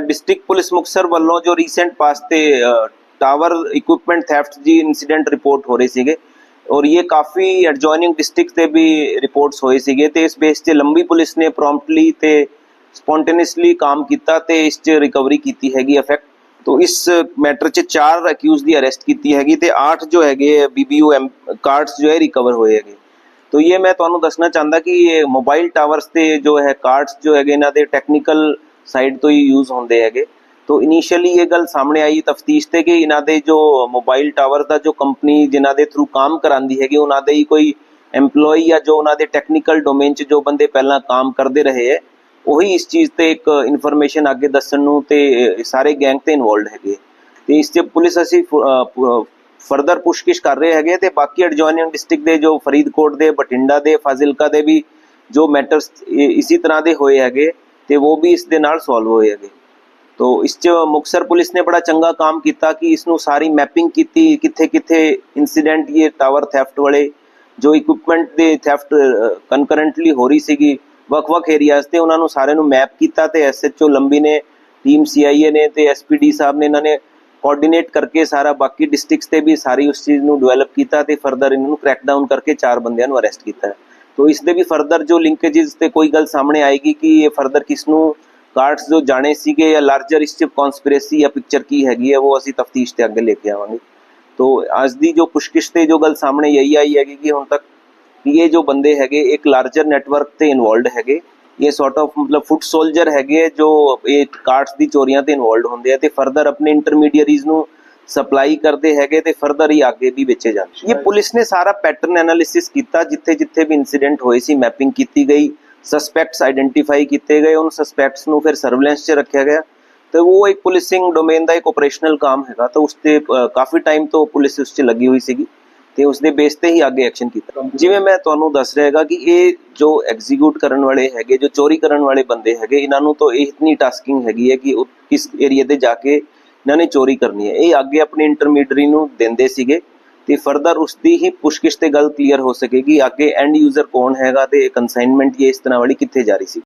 District police Muktsar ਵੱਲੋਂ ਜੋ recent past ਤੇ ਟਾਵਰ ਇਕਵਿਪਮੈਂਟ ਥੈਫਟ ਦੀ ਇਨਸੀਡੈਂਟ ਰਿਪੋਰਟ ਹੋ ਰਹੇ ਸੀਗੇ ਔਰ ਇਹ ਕਾਫੀ ਐਡਜੋਇਨਿੰਗ ਡਿਸਟ੍ਰਿਕਟ ਤੇ ਵੀ ਰਿਪੋਰਟਸ ਹੋਏ ਸੀਗੇ ਤੇ ਇਸ ਬੇਸ ਤੇ ਲੰਬੀ ਪੁਲਿਸ ਨੇ ਪ੍ਰੋਮਪਟਲੀ ਤੇ ਸਪੌਂਟੇਨੀਅਸਲੀ ਕੰਮ ਕੀਤਾ ਤੇ ਇਸ 'ਚ ਰਿਕਵਰੀ ਕੀਤੀ ਹੈਗੀ ਅਫੈਕਟ ਤੋ ਇਸ ਮੈਟਰ 'ਚ ਚਾਰ ਅਕਿਊਜ਼ ਦੀ ਅਰੈਸਟ ਕੀਤੀ ਹੈਗੀ ਤੇ 8 ਜੋ ਹੈਗੇ ਬੀਬੀਯੂ ਕਾਰਡਸ ਜੋ ਹੈ ਰਿਕਵਰ ਹੋਏ ਹੈਗੇ। ਤੋ ਇਹ ਮੈਂ ਤੁਹਾਨੂੰ ਦੱਸਣਾ ਚਾਹੁੰਦਾ ਕਿ ਇਹ ਮੋਬਾਈਲ ਟਾਵਰਸ ਤੇ ਜੋ ਹੈ ਕਾਰਡਸ ਜੋ ਹੈਗੇ ਇਹਨਾਂ ਦੇ ਟੈਕਨੀਕਲ ਸਾਈਡ ਤੋਂ ਹੀ ਯੂਜ਼ ਹੁੰਦੇ ਹੈਗੇ। ਤੋ ਇਨੀਸ਼ੀਅਲੀ ਇਹ ਗੱਲ ਸਾਹਮਣੇ ਆਈ ਤਫਤੀਸ਼ ਤੇ ਕਿ ਇਹਨਾਂ ਦੇ ਜੋ ਮੋਬਾਈਲ ਟਾਵਰ ਦਾ ਜੋ ਕੰਪਨੀ ਜਿਨ੍ਹਾਂ ਦੇ ਥਰੂ ਕੰਮ ਕਰਾਂਦੀ ਹੈਗੀ, ਉਹਨਾਂ ਦੇ ਹੀ ਕੋਈ EMPLOYE ਜਾਂ ਜੋ ਉਹਨਾਂ ਦੇ ਟੈਕਨੀਕਲ ਡੋਮੇਨ 'ਚ ਜੋ ਬੰਦੇ ਪਹਿਲਾਂ ਕੰਮ ਕਰਦੇ ਰਹੇ ਹੈ, ਉਹੀ ਇਸ ਚੀਜ਼ ਤੇ ਇੱਕ ਇਨਫੋਰਮੇਸ਼ਨ ਅੱਗੇ ਦੱਸਣ ਨੂੰ ਤੇ ਸਾਰੇ ਗੈਂਗ ਤੇ ਇਨਵੋਲਡ ਹੈਗੇ। ਤੇ ਇਸ 'ਚ ਪੁਲਿਸ ਅਸੀਂ ਫਰਦਰ ਪੁੱਛਗਿੱਛ ਕਰ ਰਹੇ ਹੈਗੇ ਤੇ ਬਾਕੀ ਐਡਜੋਇਨਿੰਗ ਡਿਸਟ੍ਰਿਕਟ ਦੇ ਜੋ ਫਰੀਦਕੋਟ ਦੇ, ਬਠਿੰਡਾ ਦੇ, ਫਾਜ਼ਿਲਕਾ ਦੇ ਵੀ ਜੋ ਮੈਟਰਸ ਇਸੇ ਤਰ੍ਹਾਂ ਦੇ ਹੋਏ ਹੈਗੇ। ਤੇ ਉਹ ਵੀ ਇਸ ਦੇ ਨਾਲ ਸੋਲਵ ਹੋਏ ਹੈਗੇ। ਤੋ ਇਸ 'ਚ ਮੁਕਸਰ ਪੁਲਿਸ ਨੇ ਬੜਾ ਚੰਗਾ ਕੰਮ ਕੀਤਾ ਕਿ ਇਸ ਨੂੰ ਸਾਰੀ ਮੈਪਿੰਗ ਕੀਤੀ ਕਿੱਥੇ ਕਿੱਥੇ ਇਨਸੀਡੈਂਟ ਇਹ ਟਾਵਰ ਥੈਫਟ ਵਾਲੇ ਜੋ ਇਕਵਿਪਮੈਂਟ ਦੇ ਥੈਫਟ ਕਨਕਰੈਂਟਲੀ ਹੋ ਰਹੀ ਸੀਗੀ, ਵੱਖ-ਵੱਖ ਏਰੀਆਜ਼ ਤੇ ਉਹਨਾਂ ਨੂੰ ਸਾਰੇ ਨੂੰ ਮੈਪ ਕੀਤਾ ਤੇ ਐਸਐਚਓ ਲੰਬੀ ਨੇ ਟੀਮ ਸੀਆਈਏ ਨੇ ਤੇ ਐਸਪੀਡੀ ਸਾਹਿਬ ਨੇ ਇਹਨਾਂ ਨੇ ਕੋਆਰਡੀਨੇਟ ਕਰਕੇ ਸਾਰਾ ਬਾਕੀ ਡਿਸਟ੍ਰਿਕਟਸ ਤੇ ਵੀ ਸਾਰੀ ਉਸ ਚੀਜ਼ ਨੂੰ ਡਿਵੈਲਪ ਕੀਤਾ ਤੇ ਫਰਦਰ ਇਹਨਾਂ ਨੂੰ ਕ੍ਰੈਕ ਡਾਊਨ ਕਰਕੇ ਚਾਰ ਬੰਦਿਆਂ ਨੂੰ ਅਰੈਸਟ ਕੀਤਾ। ਤੋ ਇਸ ਦੇ ਵੀ ਫਰਦਰ ਜੋ ਲਿੰਕੇजेस ਤੇ ਕੋਈ ਗੱਲ ਸਾਹਮਣੇ ਆਏਗੀ ਕਿ ਇਹ ਫਰਦਰ ਕਿਸ ਨੂੰ ਕਾਰਡਸ ਜੋ ਜਾਣੇ ਸੀਗੇ ਜਾਂ ਲਾਰਜਰ ਇਸ ਚ ਕਨਸਪੀਰੇਸੀ ਜਾਂ ਪਿਕਚਰ ਕੀ ਹੈਗੀ ਹੈ ਉਹ ਅਸੀਂ ਤਫਤੀਸ਼ ਤੇ ਅੱਗੇ ਲੈ ਕੇ ਆਵਾਂਗੇ। ਤੋ ਅੱਜ ਦੀ ਜੋ ਪੁਸ਼ਕਿਸ਼ ਤੇ ਜੋ ਗੱਲ ਸਾਹਮਣੇ ਯਹੀ ਆਈ ਹੈਗੀ ਕਿ ਹੁਣ ਤੱਕ ਕਿ ਇਹ ਜੋ ਬੰਦੇ ਹੈਗੇ, ਇੱਕ ਲਾਰਜਰ ਨੈਟਵਰਕ ਤੇ ਇਨਵੋਲਡ ਹੈਗੇ, ਇਹ ਸੌਰਟ ਆਫ ਮਤਲਬ ਫੁੱਟ ਸੋਲਜਰ ਹੈਗੇ ਜੋ ਇਹ ਕਾਰਡਸ ਦੀ ਚੋਰੀਆਂ ਤੇ ਇਨਵੋਲਡ ਹੁੰਦੇ ਆ ਤੇ ਫਰਦਰ ਆਪਣੇ ਇੰਟਰਮੀਡੀਅਰੀਜ਼ ਨੂੰ ਸਪਲਾਈ ਕਰਦੇ ਹੈਗੇ ਤੇ ਫਰਦਰ ਹੀ ਅੱਗੇ ਵੀ ਵੇਚੇ ਜਾਂਦੇ ਇਹ ਪੁਲਿਸ ਨੇ ਸਾਰਾ ਪੈਟਰਨ ਐਨਾਲਿਸਿਸ ਕੀਤਾ, ਜਿੱਥੇ ਜਿੱਥੇ ਵੀ ਇਨਸੀਡੈਂਟ ਹੋਏ ਸੀ ਮੈਪਿੰਗ ਕੀਤੀ ਗਈ ਸਸਪੈਕਟਸ ਆਇਡੈਂਟੀਫਾਈ ਕੀਤੇ ਗਏ, ਉਹਨਾਂ ਸਸਪੈਕਟਸ ਨੂੰ ਫਿਰ ਸਰਵੇਲੈਂਸ 'ਚ ਰੱਖਿਆ ਗਿਆ। ਤੇ ਉਹ ਇੱਕ ਪੁਲਿਸਿੰਗ ਡੋਮੇਨ ਦਾ ਇੱਕ ਆਪਰੇਸ਼ਨਲ ਕੰਮ ਹੈਗਾ, ਤਾਂ ਉਸ ਤੇ ਕਾਫੀ ਟਾਈਮ ਤੋਂ ਪੁਲਿਸ ਉਸ 'ਚ ਲੱਗੀ ਹੋਈ ਸੀਗੀ ਤੇ ਉਸ ਦੇ ਬੇਸ ਤੇ ਹੀ ਅੱਗੇ ਐਕਸ਼ਨ ਕੀਤਾ। ਜਿਵੇਂ ਮੈਂ ਤੁਹਾਨੂੰ ਦੱਸ ਰਿਹਾ ਹੈਗਾ ਕਿ ਇਹ ਜੋ ਐਗਜ਼ੀਕਿਊਟ ਕਰਨ ਵਾਲੇ ਹੈਗੇ, ਜੋ ਚੋਰੀ ਕਰਨ ਵਾਲੇ ਬੰਦੇ ਹੈਗੇ, ਇਹਨਾਂ ਨੂੰ ਤਾਂ ਇਹ ਇਤਨੀ ਟਾਸਕਿੰਗ ਹੈਗੀ ਹੈ ਕਿ ਉਹ ਕਿਸ ਏਰੀਆ ਤੇ ਜਾ ਕੇ ਇਹਨਾਂ ਨੇ ਚੋਰੀ ਕਰਨੀ ਹੈ। ਇਹ ਅੱਗੇ ਆਪਣੀ ਇੰਟਰਮੀਡੀਅਰੀ ਨੂੰ ਦਿੰਦੇ ਸੀਗੇ ਤੇ ਫਰਦਰ ਉਸ ਦੀ ਹੀ ਪੁੱਛਗਿੱਛ ਤੇ ਗੱਲ ਕਲੀਅਰ ਹੋ ਸਕੇਗੀ ਅੱਗੇ ਐਂਡ ਯੂਜ਼ਰ ਕੌਣ ਹੈਗਾ ਤੇ ਕੰਸਾਈਨਮੈਂਟ ਇਹ ਇਸ ਤਰ੍ਹਾਂ ਵਾਲੀ ਕਿੱਥੇ ਜਾ ਰਹੀ ਸੀ।